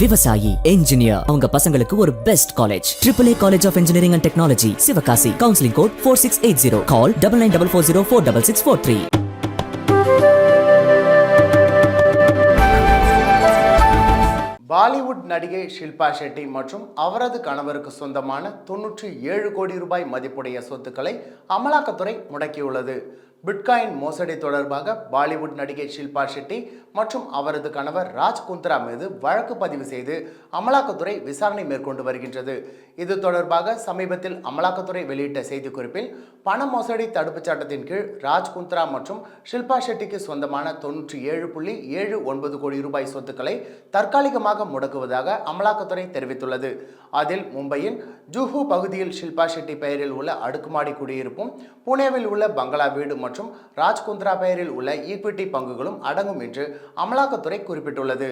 விவசாயி என்ஜினியர் அவங்க பசங்களுக்கு ஒரு best college triple A college of engineering and technology Sivakasi counselling code four six eight zero call double nine double four zero four double six four three Bollywood நடிகை ஷில்பா ஷெட்டி மற்றும் அவரது கணவருக்கு சொந்தமான தொன்னூற்றி ஏழு கோடி ரூபாய் மதிப்புடைய சொத்துக்களை அமலாக்கத்துறை முடக்கியுள்ளது. பிட்காயின் மோசடி தொடர்பாக பாலிவுட் நடிகை ஷில்பா ஷெட்டி மற்றும் அவரது கணவர் ராஜ் குந்த்ரா மீது வழக்கு பதிவு செய்து அமலாக்கத்துறை விசாரணை மேற்கொண்டு வருகின்றது. இது தொடர்பாக சமீபத்தில் அமலாக்கத்துறை வெளியிட்ட செய்திக்குறிப்பில் பண மோசடி தடுப்புச் சட்டத்தின் கீழ் ராஜ் குந்த்ரா மற்றும் ஷில்பா ஷெட்டிக்கு சொந்தமான தொன்னூற்றி ஏழு புள்ளி ஏழு ஒன்பது கோடி ரூபாய் சொத்துக்களை தற்காலிகமாக முடக்குவதாக அமலாக்கத்துறை தெரிவித்துள்ளது. அதில் மும்பையின் ஜூஹு பகுதியில் ஷில்பா ஷெட்டி பெயரில் உள்ள அடுக்குமாடி குடியிருப்பும் புனேவில் உள்ள பங்களா வீடு மற்றும் ராஜ் குந்த்ரா பெயரில் உள்ள ஈக்விட்டி பங்குகளும் அடங்கும் என்று அமலாக்கத்துறை குறிப்பிட்டுள்ளது.